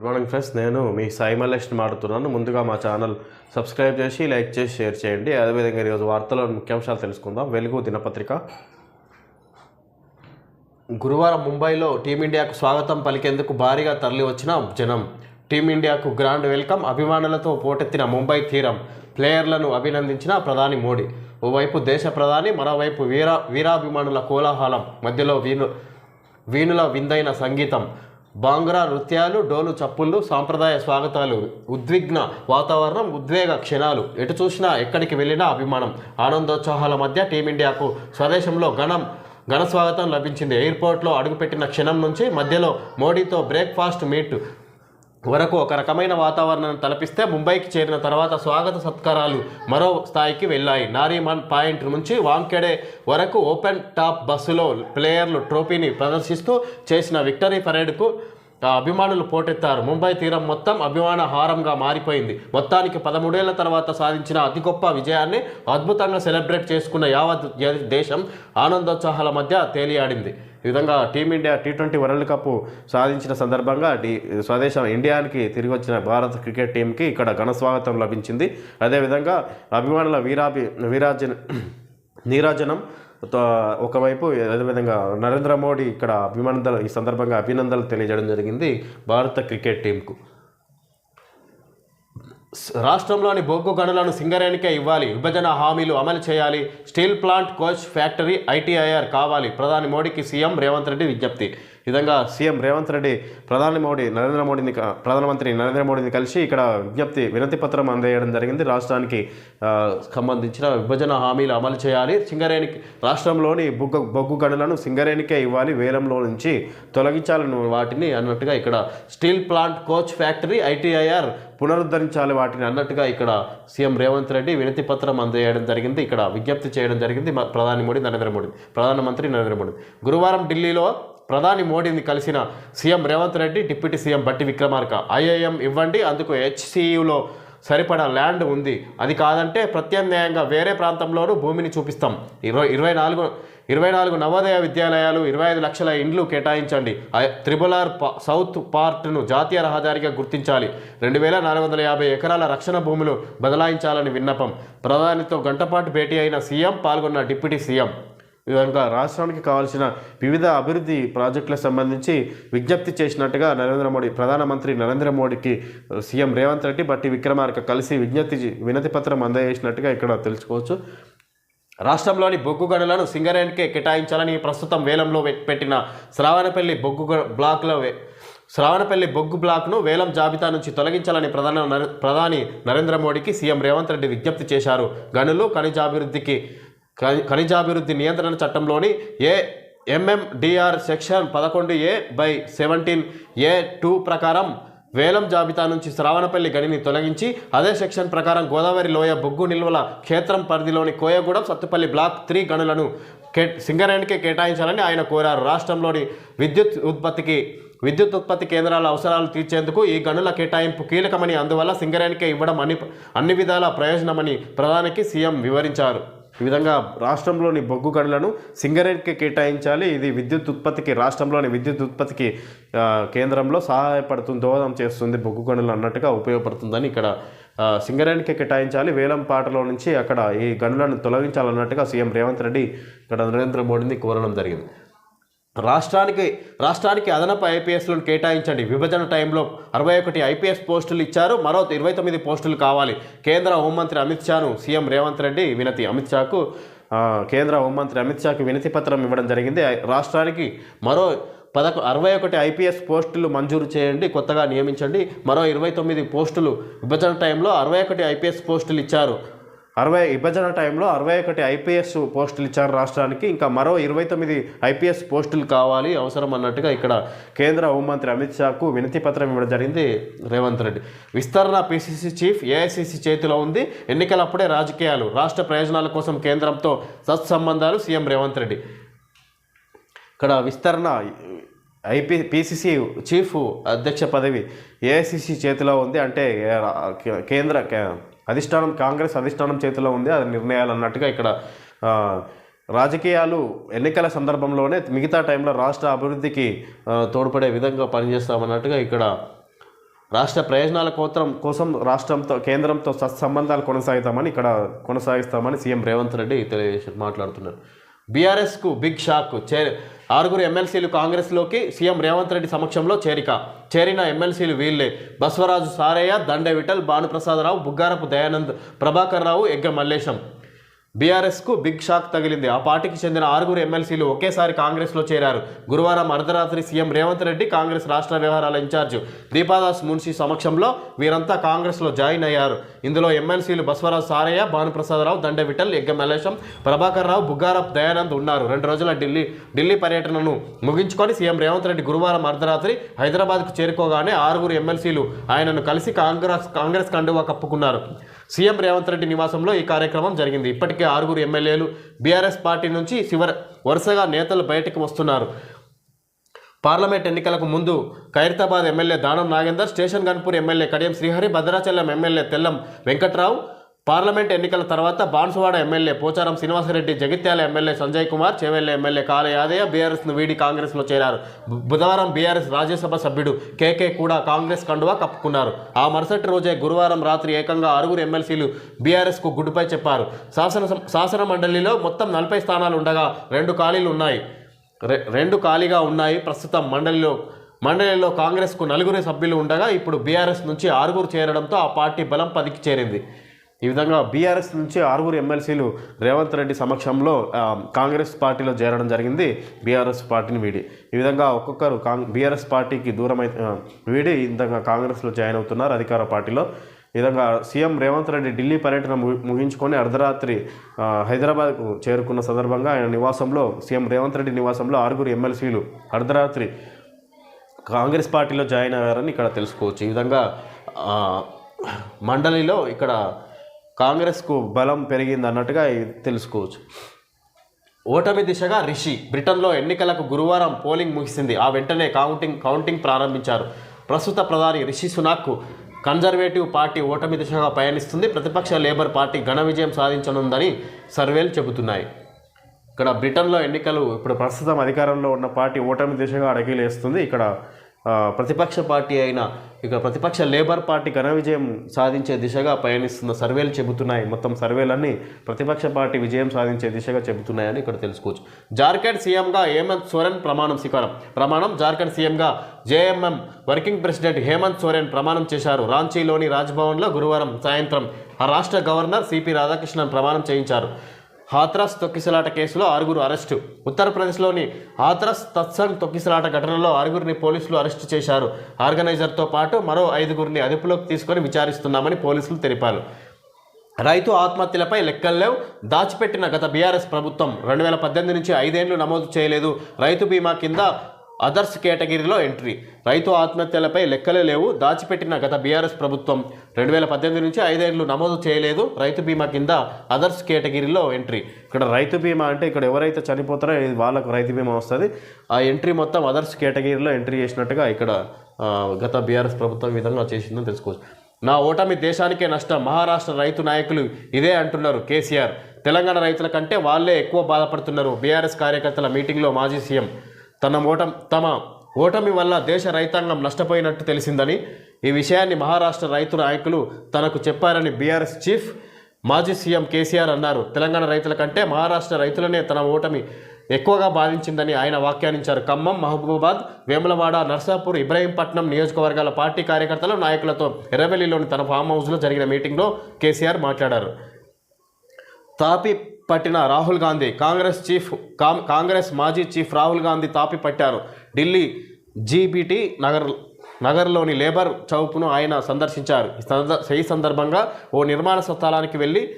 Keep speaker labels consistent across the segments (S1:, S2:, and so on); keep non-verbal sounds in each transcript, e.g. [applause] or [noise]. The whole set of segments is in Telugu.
S1: గుడ్ మార్నింగ్ ఫ్రెండ్స్ నేను మీ సాయి మల్లేష్ని మాట్లాడుతున్నాను. ముందుగా మా ఛానల్ సబ్స్క్రైబ్ చేసి లైక్ చేసి షేర్ చేయండి. అదేవిధంగా ఈరోజు వార్తల ముఖ్యాంశాలు తెలుసుకుందాం. వెలుగు దినపత్రిక. గురువారం ముంబైలో టీమిండియాకు స్వాగతం పలికేందుకు భారీగా తరలివచ్చిన జనం. టీమిండియాకు గ్రాండ్ వెల్కమ్. అభిమానులతో పోటెత్తిన ముంబై తీరం ప్లేయర్లను అభినందించిన ప్రధాని మోడీ. ఓవైపు దేశ ప్రధాని మరోవైపు వీరా వీరాభిమానుల కోలాహలం మధ్యలో వీణు వీణుల విందైన సంగీతం. బాంగ్రా నృత్యాలు డోలు చప్పుళ్ళు సాంప్రదాయ స్వాగతాలు ఉద్విగ్న వాతావరణం ఉద్వేగ క్షణాలు. ఎటు చూసినా ఎక్కడికి వెళ్ళినా అభిమానం. ఆనందోత్సాహాల మధ్య టీమిండియాకు స్వదేశంలో ఘనం ఘన స్వాగతం లభించింది. ఎయిర్పోర్ట్లో అడుగుపెట్టిన క్షణం నుంచి మధ్యలో మోడీతో బ్రేక్ఫాస్ట్ మీట్ వరకు ఒక రకమైన వాతావరణాన్ని తలపిస్తే ముంబైకి చేరిన తర్వాత స్వాగత సత్కారాలు మరో స్థాయికి వెళ్ళాయి. నారీమన్ పాయింట్ నుంచి వాంకెడే వరకు ఓపెన్ టాప్ బస్సులో ప్లేయర్లు ట్రోఫీని ప్రదర్శిస్తూ చేసిన విక్టరీ పరేడ్కు అభిమానులు పోటెత్తారు. ముంబై తీరం మొత్తం అభిమాన హారంగా మారిపోయింది. మొత్తానికి పదమూడేళ్ళ తర్వాత సాధించిన అతి గొప్ప విజయాన్ని అద్భుతంగా సెలబ్రేట్ చేసుకున్న యావత్ దేశం ఆనందోత్సాహాల మధ్య తేలియాడింది. ఈ విధంగా team India T twenty world cup సాధించిన సందర్భంగా డి స్వదేశం ఇండియాకి తిరిగి వచ్చిన భారత క్రికెట్ టీంకి ఇక్కడ ఘన స్వాగతం లభించింది. అదేవిధంగా అభిమానుల వీరాభి వీరాజన [clears throat] నీరాజనం ఒకవైపు అదేవిధంగా నరేంద్ర మోడీ ఇక్కడ అభినందనలు ఈ సందర్భంగా అభినందనలు తెలియజేయడం జరిగింది భారత క్రికెట్ టీంకు. రాష్ట్రంలోని బొగ్గు గనులను సింగరేణికే ఇవ్వాలి విభజన హామీలు అమలు చేయాలి steel plant coach factory ITIR కావాలి ప్రధాని మోడీకి సీఎం రేవంత్ రెడ్డి విజ్ఞప్తి. విధంగా సీఎం రేవంత్ రెడ్డి ప్రధాని మోడీ నరేంద్ర మోడీని క- ప్రధానమంత్రి నరేంద్ర మోడీని కలిసి ఇక్కడ విజ్ఞప్తి వినతి పత్రం అందజేయడం జరిగింది. రాష్ట్రానికి సంబంధించిన విభజన హామీలు అమలు చేయాలి. సింగరేణికి రాష్ట్రంలోని బొగ్గు బొగ్గు గనులను సింగరేణికే ఇవ్వాలి. వేలంలో నుంచి తొలగించాలని వాటిని అన్నట్టుగా ఇక్కడ steel plant coach factory ITIR పునరుద్ధరించాలి వాటిని అన్నట్టుగా ఇక్కడ సీఎం రేవంత్ రెడ్డి వినతి పత్రం అందజేయడం జరిగింది. ఇక్కడ విజ్ఞప్తి చేయడం జరిగింది. మ- ప్రధాని మోడీ నరేంద్ర మోడీ ప్రధానమంత్రి నరేంద్ర మోడీ. గురువారం ఢిల్లీలో ప్రధాని మోడీని కలిసిన CM Revanth Reddy deputy CM Bhatti Vikramarka. IIM ఇవ్వండి అందుకు హెచ్సియులో సరిపడా ల్యాండ్ ఉంది. అది కాదంటే ప్రత్యామ్నాయంగా వేరే ప్రాంతంలోనూ భూమిని చూపిస్తాం. ఇరవై ఇరవై నాలుగు ఇరవై నాలుగు నవోదయ విద్యాలయాలు ఇరవై ఐదు లక్షల ఇండ్లు కేటాయించండి. ఐ- త్రిబుల్ ఆర్ సౌత్ పార్ట్ను జాతీయ రహదారిగా గుర్తించాలి. రెండు వేల నాలుగు వందల యాభై ఎకరాల రక్షణ భూములు బదలాయించాలని విన్నపం. ప్రధానితో గంటపాటు భేటీ అయిన సీఎం పాల్గొన్న డిప్యూటీ సీఎం. విధంగా రాష్ట్రానికి కావాల్సిన వివిధ అభివృద్ధి ప్రాజెక్టులకు సంబంధించి విజ్ఞప్తి చేసినట్టుగా నరేంద్ర మోడీ ప్రధానమంత్రి నరేంద్ర మోడీకి సీఎం రేవంత్ రెడ్డి బట్టి విక్రమార్క కలిసి విజ్ఞప్తి వినతి పత్రం అందజేసినట్టుగా ఇక్కడ తెలుసుకోవచ్చు. రాష్ట్రంలోని బొగ్గు గనులను సింగరేణికే కేటాయించాలని ప్రస్తుతం వేలంలో పెట్టిన శ్రావణపల్లి బొగ్గు బ్లాక్లో శ్రావణపల్లి బొగ్గు బ్లాక్ను వేలం జాబితా నుంచి తొలగించాలని ప్రధాన ప్రధాని నరేంద్ర మోడీకి సీఎం రేవంత్ రెడ్డి విజ్ఞప్తి చేశారు. గనులు ఖనిజాభివృద్ధికి ఖనిజాభివృద్ధి నియంత్రణ చట్టంలోని ఏ ఎంఎండిఆర్ సెక్షన్ పదకొండు A by seventeen A two ప్రకారం వేలం జాబితా నుంచి శ్రావణపల్లి గనిని తొలగించి అదే సెక్షన్ ప్రకారం గోదావరి లోయ బొగ్గు నిల్వల క్షేత్రం పరిధిలోని కోయగూడెం సత్తుపల్లి బ్లాక్ త్రీ గనులను కే సింగరేణికే కేటాయించాలని ఆయన కోరారు. రాష్ట్రంలోని విద్యుత్ ఉత్పత్తికి విద్యుత్ ఉత్పత్తి కేంద్రాల అవసరాలు తీర్చేందుకు ఈ గనుల కేటాయింపు కీలకమని అందువల్ల సింగరేణికే ఇవ్వడం అన్ని అన్ని విధాల ప్రయోజనమని ప్రధానికి సీఎం వివరించారు. ఈ విధంగా రాష్ట్రంలోని బొగ్గు గనులను సింగరేణికి కేటాయించాలి. ఇది విద్యుత్ ఉత్పత్తికి రాష్ట్రంలోని విద్యుత్ ఉత్పత్తికి కేంద్రంలో సహాయపడుతుంది దోహదం చేస్తుంది. బొగ్గు గనులు అన్నట్టుగా ఉపయోగపడుతుందని ఇక్కడ సింగరేణికి కేటాయించాలి. వేలం పాటలో నుంచి అక్కడ ఈ గనులను తొలగించాలన్నట్టుగా సీఎం రేవంత్ రెడ్డి ఇక్కడ నరేంద్ర మోడీని కోరడం జరిగింది. రాష్ట్రానికి రాష్ట్రానికి అదనపు ఐపీఎస్లను కేటాయించండి. విభజన టైంలో అరవై ఒకటి ఐపీఎస్ పోస్టులు ఇచ్చారు. మరో ఇరవై తొమ్మిది పోస్టులు కావాలి. కేంద్ర హోంమంత్రి అమిత్ షాను సీఎం రేవంత్ రెడ్డి వినతి. అమిత్ షాకు కేంద్ర హోంమంత్రి అమిత్ షాకు వినతి పత్రం ఇవ్వడం జరిగింది. రాష్ట్రానికి మరో పదకొ అరవై ఒకటి ఐపీఎస్ పోస్టులు మంజూరు చేయండి. కొత్తగా నియమించండి. మరో ఇరవై తొమ్మిది పోస్టులు విభజన టైంలో అరవై ఒకటి ఐపీఎస్ పోస్టులు ఇచ్చారు. అరవై విభజన టైంలో అరవై ఒకటి ఐపీఎస్ పోస్టులు ఇచ్చారు రాష్ట్రానికి. ఇంకా మరో ఇరవై తొమ్మిది ఐపీఎస్ పోస్టులు కావాలి అవసరం అన్నట్టుగా ఇక్కడ కేంద్ర హోంమంత్రి అమిత్ షాకు వినతి పత్రం ఇవ్వడం జరిగింది రేవంత్ రెడ్డి. విస్తరణ పిసిసి చీఫ్ ఏఐసిసి చేతిలో ఉంది. ఎన్నికలప్పుడే రాజకీయాలు రాష్ట్ర ప్రయోజనాల కోసం కేంద్రంతో సత్సంబంధాలు సీఎం రేవంత్ రెడ్డి. ఇక్కడ విస్తరణ ఐపీ పిసిసి చీఫ్ అధ్యక్ష పదవి ఏఐసిసి చేతిలో ఉంది. అంటే కేంద్ర కే- అధిష్టానం కాంగ్రెస్ అధిష్టానం చేతిలో ఉంది అది నిర్ణయాలు అన్నట్టుగా ఇక్కడ రాజకీయాలు ఎన్నికల సందర్భంలోనే మిగతా టైంలో రాష్ట్ర అభివృద్ధికి తోడ్పడే విధంగా పనిచేస్తామన్నట్టుగా ఇక్కడ రాష్ట్ర ప్రయోజనాల కోసం కోసం రాష్ట్రంతో కేంద్రంతో సత్సంబంధాలు కొనసాగుతామని ఇక్కడ కొనసాగిస్తామని సీఎం రేవంత్ రెడ్డి తెలియజేసి మాట్లాడుతున్నారు. బీఆర్ఎస్కు బిగ్ షాక్ చే ఆరుగురు ఎమ్మెల్సీలు కాంగ్రెస్లోకి సీఎం రేవంత్ రెడ్డి సమక్షంలో చేరిక. చేరిన ఎమ్మెల్సీలు వీళ్ళే. బస్వరాజు సారయ్య దండే విఠల్ భానుప్రసాదరావు బుగ్గారపు దయానంద్ ప్రభాకర్ రావు ఎగ్గ మల్లేశం. బీఆర్ఎస్కు బిగ్ షాక్ తగిలింది. ఆ పార్టీకి చెందిన ఆరుగురు ఎమ్మెల్సీలు ఒకేసారి కాంగ్రెస్లో చేరారు. గురువారం అర్ధరాత్రి సీఎం రేవంత్ రెడ్డి కాంగ్రెస్ రాష్ట్ర వ్యవహారాల ఇన్ఛార్జ్ దీపాదాస్ మున్షి సమక్షంలో వీరంతా కాంగ్రెస్లో జాయిన్ అయ్యారు. ఇందులో ఎమ్మెల్సీలు బస్వరాజు సారయ్య భానుప్రసాదరావు దండ విఠల్ ఎగ్గ మల్లేశం ప్రభాకర్ రావు బుగ్గారప్ దయానంద్ ఉన్నారు. రెండు రోజుల ఢిల్లీ ఢిల్లీ పర్యటనను ముగించుకొని సీఎం రేవంత్ రెడ్డి గురువారం అర్ధరాత్రి హైదరాబాద్కు చేరుకోగానే ఆరుగురు ఎమ్మెల్సీలు ఆయనను కలిసి కాంగ్రెస్ కాంగ్రెస్ కండువా కప్పుకున్నారు. సీఎం రేవంత్ రెడ్డి నివాసంలో ఈ కార్యక్రమం జరిగింది. ఇప్పటికే ఆరుగురు ఎమ్మెల్యేలు బీఆర్ఎస్ పార్టీ నుంచి చివర వరుసగా నేతలు బయటకు వస్తున్నారు. పార్లమెంట్ ఎన్నికలకు ముందు Khairatabad MLA Danam Nagender Station Ghanpur MLA Kadiyam Srihari Bhadrachalam MLA Tellam Venkatrao parliament ఎన్నికల తర్వాత Banswada MLA Pocharam Srinivas Reddy Jagtial MLA Sanjay Kumar Chevella MLA Kale Yadaiah బీఆర్ఎస్ను వీడి కాంగ్రెస్లో చేరారు. బుధవారం బీఆర్ఎస్ రాజ్యసభ సభ్యుడు కేకే కూడా కాంగ్రెస్ కండువా కప్పుకున్నారు. ఆ మరుసటి రోజే గురువారం రాత్రి ఏకంగా ఆరుగురు ఎమ్మెల్సీలు బీఆర్ఎస్కు గుడ్డుపై చెప్పారు. శాసన శాసన మండలిలో మొత్తం నలభై స్థానాలు ఉండగా రెండు ఖాళీలు ఉన్నాయి. రె- రెండు ఖాళీగా ఉన్నాయి. ప్రస్తుతం మండలిలో మండలిలో కాంగ్రెస్కు నలుగురు సభ్యులు ఉండగా ఇప్పుడు బీఆర్ఎస్ నుంచి ఆరుగురు చేరడంతో ఆ పార్టీ బలం పదికి చేరింది. ఈ విధంగా బీఆర్ఎస్ నుంచి ఆరుగురు ఎమ్మెల్సీలు రేవంత్ రెడ్డి సమక్షంలో కాంగ్రెస్ పార్టీలో చేరడం జరిగింది. బీఆర్ఎస్ పార్టీని వీడి. ఈ విధంగా ఒక్కొక్కరు కాంగ్ బీఆర్ఎస్ పార్టీకి దూరమై వీడి ఇంతగా కాంగ్రెస్లో జాయిన్ అవుతున్నారు అధికార పార్టీలో. ఈ విధంగా సీఎం రేవంత్ రెడ్డి ఢిల్లీ పర్యటన ము- ముగించుకొని అర్ధరాత్రి హైదరాబాద్కు చేరుకున్న సందర్భంగా ఆయన నివాసంలో సీఎం రేవంత్ రెడ్డి నివాసంలో ఆరుగురు ఎమ్మెల్సీలు అర్ధరాత్రి కాంగ్రెస్ పార్టీలో జాయిన్ అయ్యారని ఇక్కడ తెలుసుకోవచ్చు. ఈ విధంగా మండలిలో ఇక్కడ కాంగ్రెస్కు బలం పెరిగింది అన్నట్టుగా ఇది తెలుసుకోవచ్చు. ఓటమి దిశగా రిషి బ్రిటన్లో ఎన్నికలకు గురువారం పోలింగ్ ముగిసింది. ఆ వెంటనే కౌంటింగ్ కౌంటింగ్ ప్రారంభించారు. ప్రస్తుత ప్రధాని రిషి సునాక్ కన్జర్వేటివ్ పార్టీ ఓటమి దిశగా పయనిస్తుంది. ప్రతిపక్ష లేబర్ పార్టీ ఘన విజయం సాధించనుందని సర్వేలు చెబుతున్నాయి. ఇక్కడ బ్రిటన్లో ఎన్నికలు ఇప్పుడు ప్రస్తుతం అధికారంలో ఉన్న పార్టీ ఓటమి దిశగా అడగిలేస్తుంది. ఇక్కడ ప్రతిపక్ష పార్టీ అయిన ఇక ప్రతిపక్ష లేబర్ పార్టీ ఘన విజయం సాధించే దిశగా పయనిస్తున్న సర్వేలు చెబుతున్నాయి. మొత్తం సర్వేలన్నీ ప్రతిపక్ష పార్టీ విజయం సాధించే దిశగా చెబుతున్నాయని ఇక్కడ తెలుసుకోవచ్చు. జార్ఖండ్ సీఎంగా హేమంత్ సోరెన్ ప్రమాణం స్వీకారం. ప్రమాణం జార్ఖండ్ సీఎంగా JMM working president Hemant Soren ప్రమాణం చేశారు. రాంచీలోని రాజ్భవన్లో గురువారం సాయంత్రం ఆ రాష్ట్ర గవర్నర్ సిపి రాధాకృష్ణన్ ప్రమాణం చేయించారు. హాత్రస్ తొక్కిసలాట కేసులో ఆరుగురు అరెస్టు. ఉత్తరప్రదేశ్లోని హాత్రస్ తత్సంగ్ తొక్కిసలాట ఘటనలో ఆరుగురిని పోలీసులు అరెస్టు చేశారు. ఆర్గనైజర్తో పాటు మరో ఐదుగురిని అదుపులోకి తీసుకొని విచారిస్తున్నామని పోలీసులు తెలిపారు. రైతు ఆత్మహత్యలపై లెక్కల్లేవు. దాచిపెట్టిన గత బీఆర్ఎస్ ప్రభుత్వం రెండు వేల పద్దెనిమిది నుంచి ఐదేళ్ళు నమోదు చేయలేదు. రైతు బీమా కింద అదర్స్ కేటగిరీలో ఎంట్రీ రైతు ఆత్మహత్యలపై లెక్కలే లేవు. దాచిపెట్టిన గత బీఆర్ఎస్ ప్రభుత్వం రెండు వేల పద్దెనిమిది నుంచి ఐదేళ్ళు నమోదు చేయలేదు. రైతు బీమా కింద అదర్స్ కేటగిరీలో ఎంట్రీ ఇక్కడ రైతు బీమా అంటే ఇక్కడ ఎవరైతే చనిపోతారో ఇది వాళ్ళకు రైతు బీమా వస్తుంది. ఆ ఎంట్రీ మొత్తం అదర్స్ కేటగిరీలో ఎంట్రీ చేసినట్టుగా ఇక్కడ గత బీఆర్ఎస్ ప్రభుత్వం విధంగా చేసిందని తెలుసుకోవచ్చు. నా ఓటమి దేశానికే నష్టం. మహారాష్ట్ర రైతు నాయకులు ఇదే అంటున్నారు కేసీఆర్. తెలంగాణ రైతుల కంటే వాళ్ళే ఎక్కువ బాధపడుతున్నారు. బీఆర్ఎస్ కార్యకర్తల మీటింగ్లో మాజీ సీఎం తన ఓటం తమ ఓటమి వల్ల దేశ రైతాంగం నష్టపోయినట్టు తెలిసిందని ఈ విషయాన్ని మహారాష్ట్ర రైతు నాయకులు తనకు చెప్పారని బీఆర్ఎస్ చీఫ్ మాజీ సీఎం కేసీఆర్ అన్నారు. తెలంగాణ రైతుల కంటే మహారాష్ట్ర రైతులనే తన ఓటమి ఎక్కువగా బాధించిందని ఆయన వ్యాఖ్యానించారు. ఖమ్మం మహబూబాబాద్ వేములవాడ నర్సాపూర్ ఇబ్రహీంపట్నం నియోజకవర్గాల పార్టీ కార్యకర్తలు నాయకులతో ఎర్రవెల్లిలోని తన ఫామ్ హౌస్లో జరిగిన మీటింగ్లో కేసీఆర్ మాట్లాడారు. తాపి పట్టిన రాహుల్ గాంధీ కాంగ్రెస్ చీఫ్ కాం- కాంగ్రెస్ మాజీ చీఫ్ రాహుల్ గాంధీ తాపి పట్టారు. ఢిల్లీ జీబీటీ నగర్ నగర్లోని లేబర్ చౌక్ను ఆయన సందర్శించారు. ఈ ఈ సందర్భంగా ఓ నిర్మాణ స్థలానికి వెళ్ళి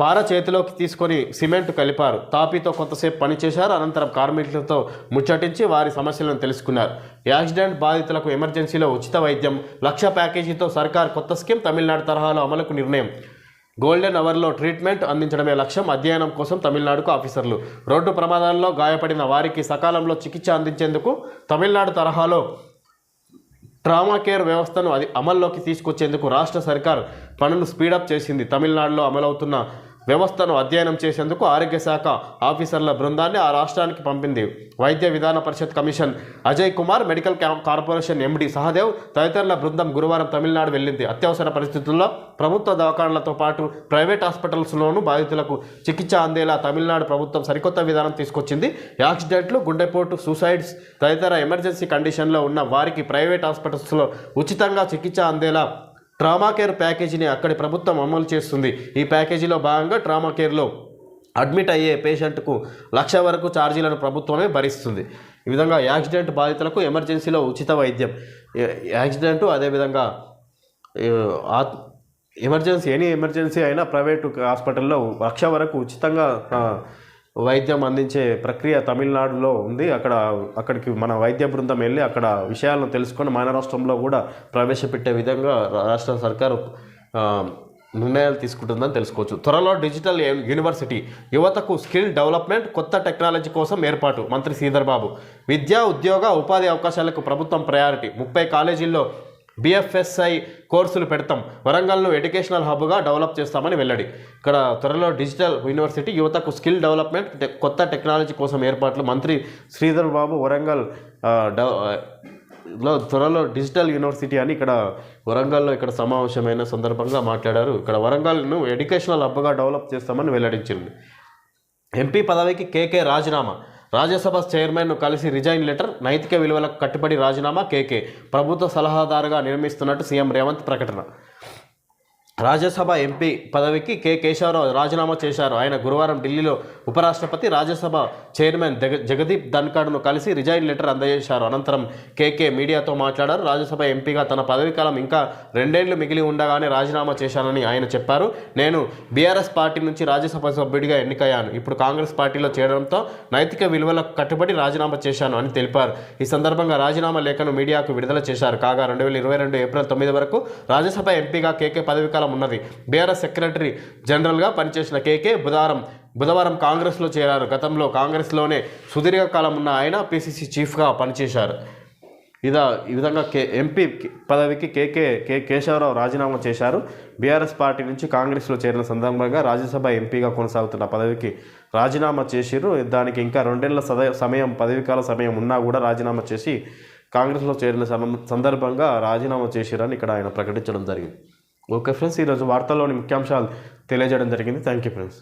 S1: పార చేతిలోకి తీసుకొని సిమెంట్ కలిపారు. తాపీతో కొంతసేపు పనిచేశారు. అనంతరం కార్మికులతో ముచ్చటించి వారి సమస్యలను తెలుసుకున్నారు. యాక్సిడెంట్ బాధితులకు ఎమర్జెన్సీలో ఉచిత వైద్యం లక్ష ప్యాకేజీతో సర్కార్ కొత్త స్కీమ్ తమిళనాడు తరహాలో అమలుకు నిర్ణయం. గోల్డెన్ అవర్లో ట్రీట్మెంట్ అందించడమే లక్ష్యం. అధ్యయనం కోసం తమిళనాడుకు ఆఫీసర్లు. రోడ్డు ప్రమాదాల్లో గాయపడిన వారికి సకాలంలో చికిత్స అందించేందుకు తమిళనాడు తరహాలో ట్రామా కేర్ వ్యవస్థను అది అమల్లోకి తీసుకొచ్చేందుకు రాష్ట్ర సర్కార్ పనులు స్పీడప్ చేసింది. తమిళనాడులో అమలవుతున్న వ్యవస్థను అధ్యయనం చేసేందుకు ఆరోగ్య శాఖ ఆఫీసర్ల బృందాన్ని ఆ రాష్ట్రానికి పంపింది. Vaidya Vidhana Parishad commission Ajay Kumar medical corporation MD Sahadev తదితరుల బృందం గురువారం తమిళనాడు వెళ్ళింది. అత్యవసర పరిస్థితుల్లో ప్రభుత్వ దవాఖానలతో పాటు ప్రైవేట్ హాస్పిటల్స్లోనూ బాధితులకు చికిత్స అందేలా తమిళనాడు ప్రభుత్వం సరికొత్త విధానం తీసుకొచ్చింది. యాక్సిడెంట్లు గుండెపోటు సూసైడ్స్ తదితర ఎమర్జెన్సీ కండిషన్లో ఉన్న వారికి ప్రైవేట్ హాస్పిటల్స్లో ఉచితంగా చికిత్స అందేలా ట్రామా కేర్ ప్యాకేజీని అక్కడి ప్రభుత్వం అమలు చేస్తుంది. ఈ ప్యాకేజీలో భాగంగా ట్రామా కేర్లో అడ్మిట్ అయ్యే పేషెంట్కు లక్ష వరకు ఛార్జీలను ప్రభుత్వమే భరిస్తుంది. ఈ విధంగా యాక్సిడెంట్ బాధితులకు ఎమర్జెన్సీలో ఉచిత వైద్యం. యాక్సిడెంట్ అదేవిధంగా ఎమర్జెన్సీ ఎనీ ఎమర్జెన్సీ అయినా ప్రైవేటు హాస్పిటల్లో లక్ష వరకు ఉచితంగా వైద్యం అందించే ప్రక్రియ తమిళనాడులో ఉంది. అక్కడ అక్కడికి మన వైద్య బృందం వెళ్ళి అక్కడ విషయాలను తెలుసుకొని మన రాష్ట్రంలో కూడా ప్రవేశపెట్టే విధంగా రాష్ట్ర సర్కారు నిర్ణయాలు తీసుకుంటుందని తెలుసుకోవచ్చు. త్వరలో డిజిటల్ యూనివర్సిటీ యువతకు స్కిల్ డెవలప్మెంట్ కొత్త టెక్నాలజీ కోసం ఏర్పాటు. మంత్రి శ్రీధర్ బాబు విద్యా ఉద్యోగ ఉపాధి అవకాశాలకు ప్రభుత్వం ప్రయారిటీ. ముప్పై కాలేజీల్లో బిఎఫ్ఎస్ఐ కోర్సులు పెడతాం. వరంగల్ను ఎడ్యుకేషనల్ హబ్గా డెవలప్ చేస్తామని వెల్లడి. ఇక్కడ త్వరలో డిజిటల్ యూనివర్సిటీ యువతకు స్కిల్ డెవలప్మెంట్ కొత్త టెక్నాలజీ కోసం ఏర్పాట్లు మంత్రి శ్రీధర్ బాబు వరంగల్లో త్వరలో డిజిటల్ యూనివర్సిటీ అని ఇక్కడ వరంగల్లో ఇక్కడ సమావేశమైన సందర్భంగా మాట్లాడారు. ఇక్కడ వరంగల్ను ఎడ్యుకేషనల్ హబ్గా డెవలప్ చేస్తామని వెల్లడించింది. ఎంపీ పదవికి కేకే రాజీనామా. రాజ్యసభ చైర్మన్ను కలిసి రిజైన్ లెటర్ నైతిక విలువలకు కట్టుబడి రాజీనామా కేకే ప్రభుత్వ సలహాదారుగా నిర్మిస్తున్నట్టు సీఎం రేవంత్ ప్రకటన. రాజ్యసభ ఎంపీ పదవికి కె కేశవరావు రాజీనామా చేశారు. ఆయన గురువారం ఢిల్లీలో ఉపరాష్ట్రపతి రాజ్యసభ చైర్మన్ జగ జగదీప్ ధన్కడ్ను కలిసి రిజైన్ లెటర్ అందజేశారు. అనంతరం కేకే మీడియాతో మాట్లాడారు. రాజ్యసభ ఎంపీగా తన పదవీ కాలం ఇంకా రెండేళ్ళు మిగిలి ఉండగానే రాజీనామా చేశానని ఆయన చెప్పారు. నేను బీఆర్ఎస్ పార్టీ నుంచి రాజ్యసభ సభ్యుడిగా ఎన్నికయ్యాను. ఇప్పుడు కాంగ్రెస్ పార్టీలో చేరడంతో నైతిక విలువలకు కట్టుబడి రాజీనామా చేశాను అని తెలిపారు. ఈ సందర్భంగా రాజీనామా లేఖను మీడియాకు విడుదల చేశారు. కాగా రెండు వేల ఇరవై రెండు ఏప్రిల్ తొమ్మిది వరకు రాజ్యసభ ఎంపీగా కేకే పదవీ కాలం ఉన్నది. బీఆర్ఎస్ సెక్రటరీ జనరల్గా పనిచేసిన కేకే బుధవారం బుధవారం కాంగ్రెస్లో చేరారు. గతంలో కాంగ్రెస్లోనే సుదీర్ఘకాలం ఉన్న ఆయన పిసిసి చీఫ్గా పనిచేశారు. ఇదా ఈ విధంగా కే ఎంపీ పదవికి కేకే కే కేశవరావు రాజీనామా చేశారు. బీఆర్ఎస్ పార్టీ నుంచి కాంగ్రెస్లో చేరిన సందర్భంగా రాజ్యసభ ఎంపీగా కొనసాగుతున్న పదవికి రాజీనామా చేసిర్రు. దానికి ఇంకా రెండేళ్ళ సద సమయం పదవికాల సమయం ఉన్నా కూడా రాజీనామా చేసి కాంగ్రెస్లో చేరిన సందర్భంగా రాజీనామా చేసిరని ఇక్కడ ఆయన ప్రకటించడం జరిగింది. ఓకే ఫ్రెండ్స్ ఈరోజు వార్తల్లోని ముఖ్యాంశాలు తెలియజేయడం జరిగింది. Thank you friends.